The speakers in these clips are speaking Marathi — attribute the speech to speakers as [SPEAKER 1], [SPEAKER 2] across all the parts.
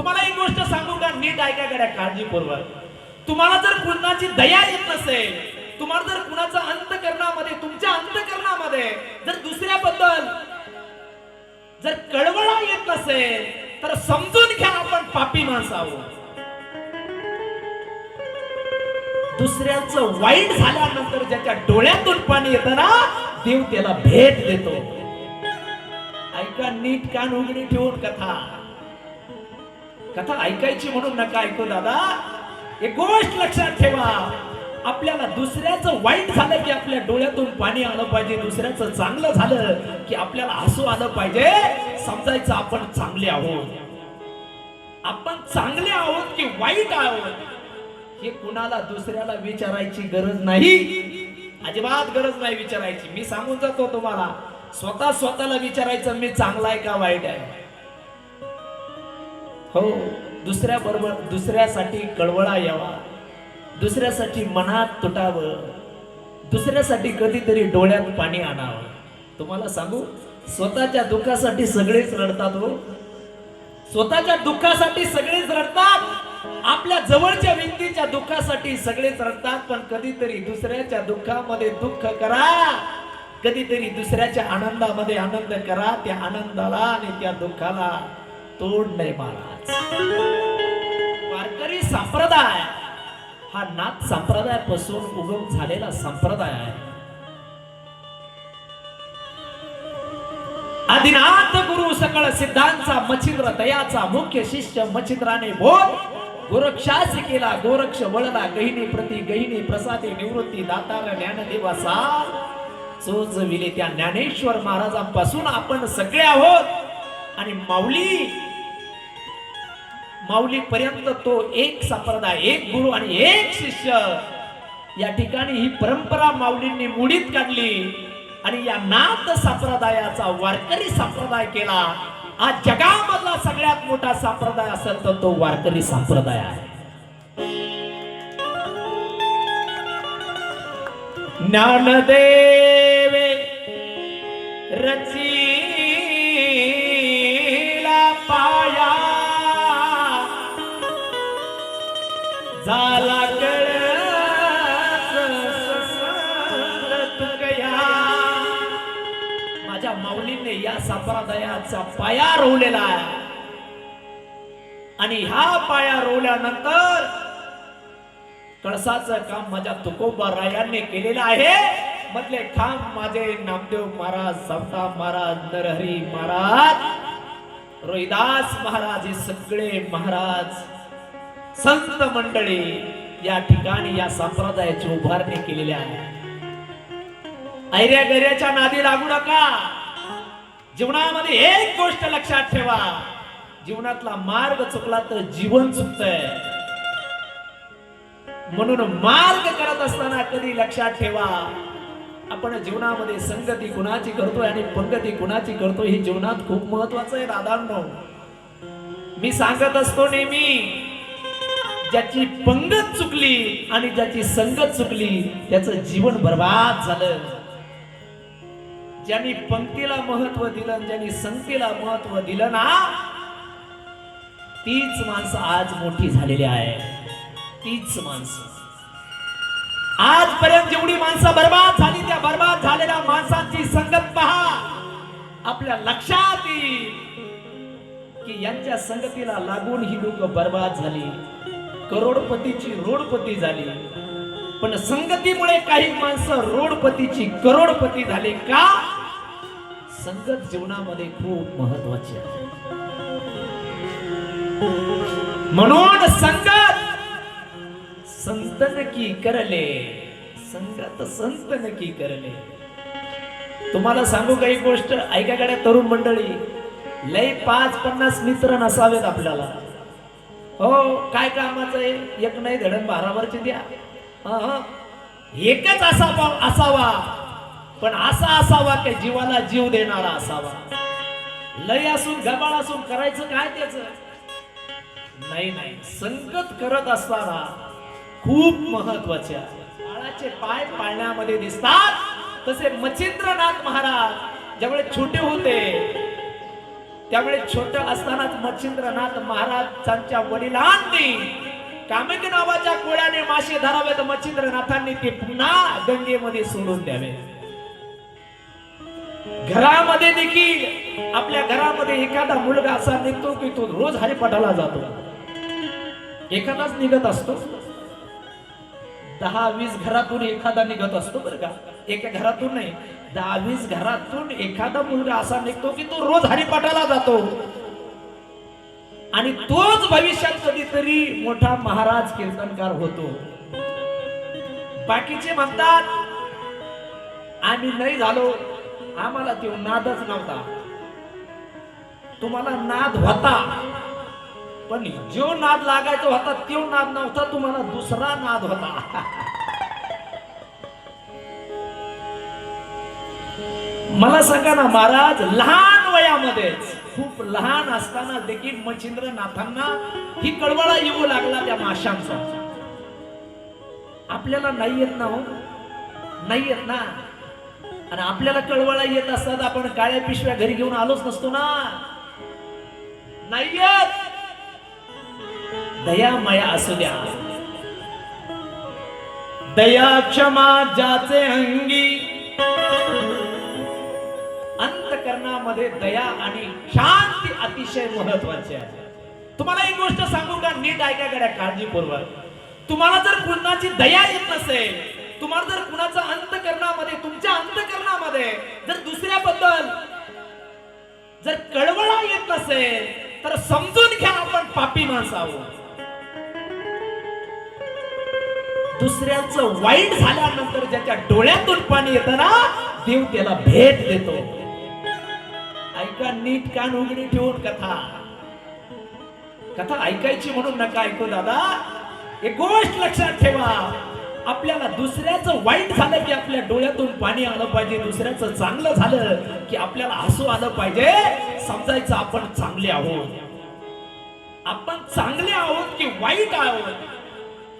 [SPEAKER 1] तुम्हाला एक गोष्ट सांगू का? नीट ऐका काळजीपूर्वक. तुम्हाला जर कुणाची दया येत नसेल तुम्हाला जर कुणाचा अंतकरणामध्ये तुमच्या अंतकरणामध्ये जर दुसऱ्याबद्दल जर कळवळा येत नसेल तर समजून घ्या आपण पापी माणसं आहोत दुसऱ्याचं वाईट झाल्यानंतर ज्याच्या डोळ्यातून पाणी येतं ना देव त्याला भेट देतो. ऐका नीट कान उघडी ठेवून कथा. कथा ऐकायची म्हणून नका ऐकू दादा. एक गोष्ट लक्षात ठेवा. आपल्याला दुसऱ्याचं वाईट झालं की आपल्या डोळ्यातून पाणी आलं पाहिजे. दुसऱ्याचं चांगलं झालं की आपल्याला हसू आलं पाहिजे. समजायचं आपण चांगले आहोत. आपण चांगले आहोत की वाईट आहोत? हे कुणाला दुसऱ्याला विचारायची गरज नाही? अजिबात गरज नाही विचारायची. मी सांगून जातो तुम्हाला. स्वतः स्वतःला विचारायचं मी चांगला आहे का वाईट आहे? हो. दुसऱ्या बरोबर दुसऱ्यासाठी कळवळा यावा. दुसऱ्यासाठी मनात तुटावं. दुसऱ्यासाठी कधीतरी डोळ्यात पाणी आणावं. तुम्हाला सांगू? स्वतःच्या दुःखासाठी सगळेच रडतात हो. स्वतःच्या दुःखासाठी सगळेच रडतात. आपल्या जवळच्या व्यक्तीच्या दुःखासाठी सगळेच रडतात. पण कधीतरी दुसऱ्याच्या दुःखामध्ये दुःख करा. कधीतरी दुसऱ्याच्या आनंदामध्ये आनंद करा. त्या आनंदाला आणि त्या दुःखाला. तोड नाही महाराज. वारकरी संप्रदाय हा नाथ संप्रदायापासून उगम झालेला संप्रदाय आहे. आदिनाथ गुरु सकळ सिद्धांचा मच्छिंद्र दयाचा मुख्य शिष्य मच्छिंद्राने बोध गोरक्षास केला गोरक्ष वळला गहिनी प्रति गहिनी प्रसादी निवृत्ती दातार ज्ञानदेवासा चोच विले त्या ज्ञानेश्वर महाराजांपासून आपण सगळे आहोत. आणि माऊली माऊली पर्यंत तो एक संप्रदाय एक गुरु आणि एक शिष्य. या ठिकाणी ही परंपरा माऊलींनी मुडीत काढली आणि या नाथ संप्रदायाचा वारकरी संप्रदाय केला. आज जगामधला सगळ्यात मोठा संप्रदाय असेल तर तो वारकरी संप्रदाय आहे. ज्ञानदेवे रची पद्धतीने या संप्रदायाचा पाया रोवलेला आहे. आणि ह्या पाया रोवल्यानंतर कळसाचं काम माझ्या तुकोबा रायांनी केलेलं आहे. मधले खांब माझे नामदेव महाराज समता महाराज नरहरी महाराज रोहिदास महाराज हे सगळे महाराज संत मंडळी या ठिकाणी या संप्रदायाची उभारणी केलेली आहे. ऐऱ्या गैऱ्याच्या नादी लागू नका. जीवनामध्ये एक गोष्ट लक्षात ठेवा. जीवनातला मार्ग चुकला तर जीवन चुकतंय. म्हणून मार्ग करत असताना कधी लक्षात ठेवा. आपण जीवनामध्ये संगती कुणाची करतोय आणि पंगती कुणाची करतोय हे जीवनात खूप महत्वाचं आहे दादांनो. मी सांगत असतो नेहमी ज्याची पंगत चुकली आणि ज्याची संगत चुकली त्याचं जीवन बर्बाद झालं. ज्यांनी पंक्तीला महत्त्व दिलं ज्यांनी संगतीला महत्त्व दिलं ना तीच माणसं आज मोठी झालेली आहे तीच माणसं. आजपर्यंत जेवढी माणसं बर्बाद झाली त्या बर्बाद झालेल्या माणसांची संगत पहा. आपल्या लक्षात येईल की यांच्या संगतीला लागून ही लोक बर्बाद झाली. करोडपतीची रोडपती झाली. पण संगतीमुळे काही माणसं रोडपतीची करोडपती झाली का? संगत जीवनामध्ये खूप महत्वाची आहे. म्हणून संगत संतन की करले संगत संतन की करले. तुम्हाला सांगू काही गोष्ट? ऐका गाड्या तरुण मंडळी लय पाच पन्नास मित्र नसावेत आपल्याला. हो काय कामाचं आहे? एक नाही धडण बारावरची द्या. हं, एकच असावा असावा. पण असा असावा की जीवाला जीव देणारा असावा. लय असून गबाळ असून करायचं काय त्याच? नाही नाही. संगत करत असताना खूप महत्त्वाचे आहे. काळाचे पाय पाळण्यामध्ये दिसतात. तसे मच्छिंद्रनाथ महाराज ज्यावेळेस छोटे होते त्यामुळे छोट असतानाच मच्छिंद्रनाथ महाराजांच्या वडिलांनी कामिक नावाच्या कोळ्याने मासे धरावे तर मच्छिंद्रनाथांनी ते पुन्हा गंगेमध्ये सोडून द्यावे. घरामध्ये देखील आपल्या घरामध्ये एखादा मुलगा असा निघतो की तो रोज हरिपाठाला जातो. एखादाच निघत असतो. दहा वीस घरातून एखादा निघत असतो बरं का. एका घरातून नाही दहा वीस घरातून एखादा मुलगा असा निघतो की तो रोज हरिपाठाला जातो. आणि तोच भविष्यात कधीतरी मोठा महाराज कीर्तनकार होतो. बाकीचे म्हणतात आम्ही नाही झालो आम्हाला तो नादच नव्हता. तुम्हाला नाद होता. पण जो नाद लागायचा होता तो नाद नव्हता तुम्हाला दुसरा नाद होता. मला सांगा ना महाराज लहान वयामध्येच खूप लहान असताना देखील मच्छिंद्रनाथांना ही कळवळा येऊ लागला त्या माशांचा. आपल्याला नाही येत ना हो? नाही येत ना? आणि आपल्याला कळवळा येत असतात आपण काळ्या पिशव्या घरी घेऊन आलोच नसतो ना. नाही दया माया असू द्या. दया क्षमा ज्याचे अंगी. अंतकरणामध्ये दया आणि शांती अतिशय महत्वाची आहे. तुम्हाला एक गोष्ट सांगू का? नीट ऐका गड्या काळजीपूर्वक. तुम्हाला जर कुणाची दया येत नसेल तुम्हाला जर कुणाचा अंतकरणामध्ये नसेल तर समजून घ्या आपण पापी माणसं आहोत दुसऱ्याचं वाईट झाल्यानंतर ज्याच्या डोळ्यातून पाणी येतं ना देव त्याला भेट देतो. ऐका नीट कान उघडी ठेवून कथा. कथा ऐकायची म्हणून नका ऐकू दादा. एक गोष्ट लक्षात ठेवा. आपल्याला दुसऱ्याचं वाईट झालं की आपल्या डोळ्यातून पाणी आलं पाहिजे. दुसऱ्याचं चांगलं झालं की आपल्याला हसू आलं पाहिजे. समजायचं आपण चांगले आहोत. आपण चांगले आहोत की वाईट आहोत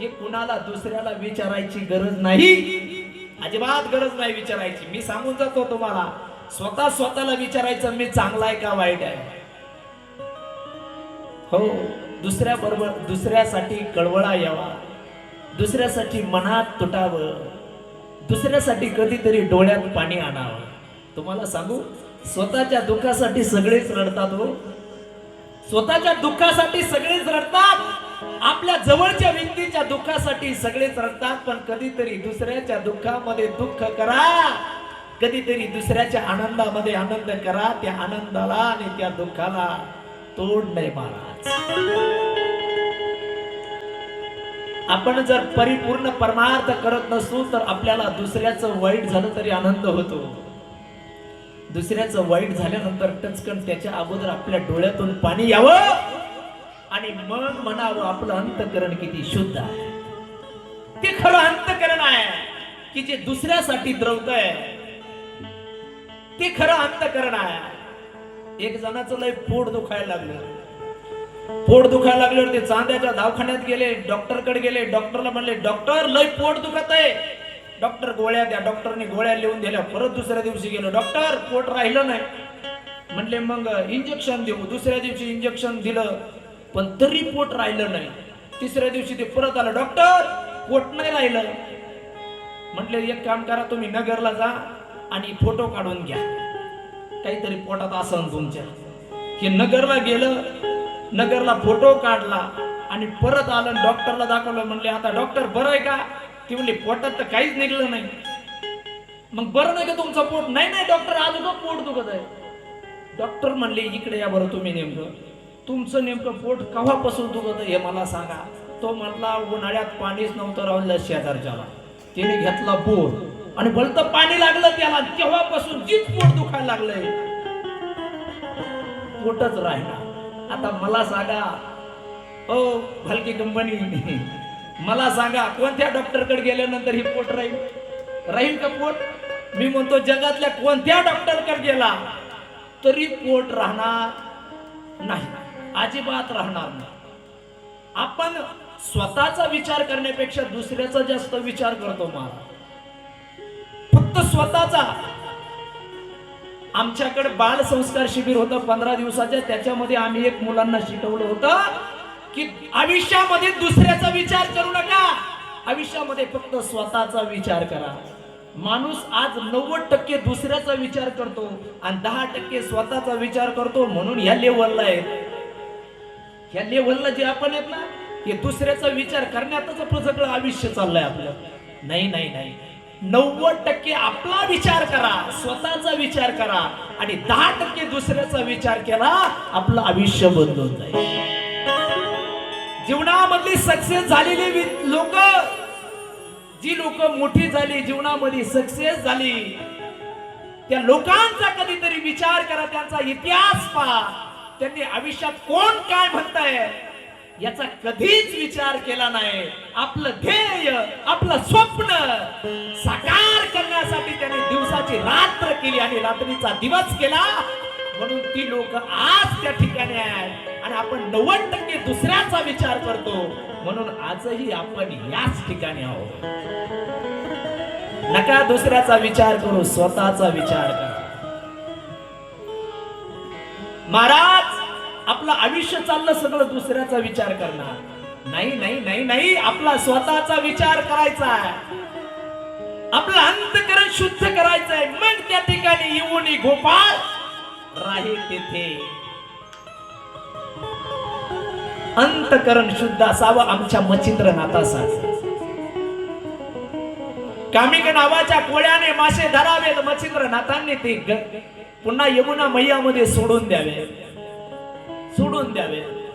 [SPEAKER 1] हे कुणाला दुसऱ्याला विचारायची गरज नाही. अजिबात गरज नाही विचारायची. मी सांगून जातो तुम्हाला स्वतः स्वतःला विचारायचं मी चांगला आहे का वाईट आहे? हो दुसऱ्या बरोबर दुसऱ्यासाठी कळवळा यावा. दुसऱ्यासाठी मनात तुटावं. दुसऱ्यासाठी कधीतरी डोळ्यात पाणी आणावं. तुम्हाला सांगू? स्वतःच्या दुःखासाठी सगळेच रडतात हो स्वतःच्या दुःखासाठी सगळेच रडतात. आपल्या जवळच्या व्यक्तीच्या दुःखासाठी सगळेच रडतात. पण कधीतरी दुसऱ्याच्या दुःखामध्ये दुःख करा. कधीतरी दुसऱ्याच्या आनंदामध्ये आनंद करा. त्या आनंदाला आणि त्या दुःखाला तोड नाही महाराज आपण जर परिपूर्ण परमार्थ करत नसू तर आपल्याला दुसऱ्याचं वाईट झालं तरी आनंद होतो. दुसऱ्याचं वाईट झाल्यानंतर टचकन त्याच्या अगोदर आपल्या डोळ्यातून पाणी यावं आणि मग म्हणावं आपलं अंतकरण किती शुद्ध आहे. ते खरं अंतकरण आहे की जे दुसऱ्यासाठी द्रवत आहे. ते खरं अंतकरण आहे. एक जणाचं लय पोट दुखायला लागलं. पोट दुखायला लागल्यावर ते चांद्याच्या दवाखान्यात गेले डॉक्टरकडे गेले डॉक्टरला म्हणले डॉक्टर लय पोट दुखत आहे. डॉक्टर गोळ्या द्या डॉक्टरने गोळ्या लिहून दिल्या परत दुसऱ्या दिवशी गेलो. डॉक्टर पोट राहिलं नाही. म्हणले मग इंजेक्शन देऊ. दुसऱ्या दिवशी इंजेक्शन दिलं पण तरी पोट राहिलं नाही. तिसऱ्या दिवशी ते परत आलं डॉक्टर पोट नाही राहिलं. म्हटले एक काम करा तुम्ही नगरला जा आणि फोटो काढून घ्या. काहीतरी पोटात असन तुमच्या. हे नगरला गेलं नगरला फोटो काढला आणि परत आलं डॉक्टरला दाखवलं. म्हणले आता डॉक्टर बरं आहे का? ती म्हणली पोटात तर काहीच निघलं नाही. मग बरं नाही का तुमचं पोट? नाही नाही डॉक्टर आज उगा पोट दुखत आहे. डॉक्टर म्हणले इकडे या बरं तुम्ही नेमकं. तुमचं नेमकं पोट केव्हापासून दुखत आहे हे मला सांगा. तो म्हणला उन्हाळ्यात पाणीच नव्हतं राहिलं शेजारच्याला. तिने घेतला बोर. आणि भलत पाणी लागलं त्याला तेव्हापासून जीच पोट दुखायला लागलंय. पोटच राहिला आता मला सांगा ओ हलकी कंपनी मला सांगा कोणत्या डॉक्टरकडे गेल्यानंतर ही पोट राहील? राहील का पोट? मी म्हणतो जगातल्या कोणत्या डॉक्टरकडे गेला तरी पोट राहणार नाही अजिबात राहणार नाही. आपण स्वतःचा विचार करण्यापेक्षा दुसऱ्याचा जास्त विचार करतो मला फक्त स्वतःचा. आमच्याकडे बाल संस्कार शिबिर होतं पंधरा दिवसाच्या त्याच्यामध्ये आम्ही एक मुलांना शिकवलं होतं की आयुष्यामध्ये दुसऱ्याचा विचार करू नका. आयुष्यामध्ये फक्त स्वतःचा विचार करा. माणूस आज नव्वद टक्के दुसऱ्याचा विचार करतो आणि दहा टक्के स्वतःचा विचार करतो म्हणून ह्या लेवलला आहे. ह्या लेवलला जे आपण आहेत ना हे दुसऱ्याचा विचार करण्यातच आपलं सगळं आयुष्य चाललंय आपलं. नाही नाही नाही. नव्वद टक्के आपला विचार करा स्वतःचा विचार करा आणि दहा टक्के दुसऱ्याचा विचार केला आपलं आयुष्य बदलून जाईल. जीवनामधली सक्सेस झालेली लोक जी लोक मोठी झाली जीवनामध्ये सक्सेस झाली त्या लोकांचा कधीतरी विचार करा त्यांचा इतिहास पहा. त्यांनी आयुष्यात कोण काय म्हणताय याचा कधीच विचार केला नाही. आपलं ध्येय आपलं स्वप्न साकार करण्यासाठी त्यांनी दिवसाची रात्र केली आणि रात्रीचा दिवस केला. म्हणून ती लोक आज त्या ठिकाणी आहेत. आणि आपण नव्वद टक्के दुसऱ्याचा विचार करतो. म्हणून आजही आपण याच ठिकाणी आहोत. नका दुसऱ्याचा विचार करू स्वतःचा विचार करा. महाराज आपलं आयुष्य चाललं सगळं दुसऱ्याचा विचार करणार. नाही नाही नाही नाही आपला स्वतःचा विचार करायचा आहे. आपलं अंतकरण शुद्ध करायचं आहे. मग त्या ठिकाणी येऊन गोपाळ राहील तेथे. अंतकरण शुद्ध असावं आमच्या मचित्र नाथाचा कामिक नावाच्या कोळ्याने मासे धरावेत मचित्र नाथांनी ते ग- पुन्हा यमुना मैयामध्ये सोडून द्यावे. सोडून द्यावे.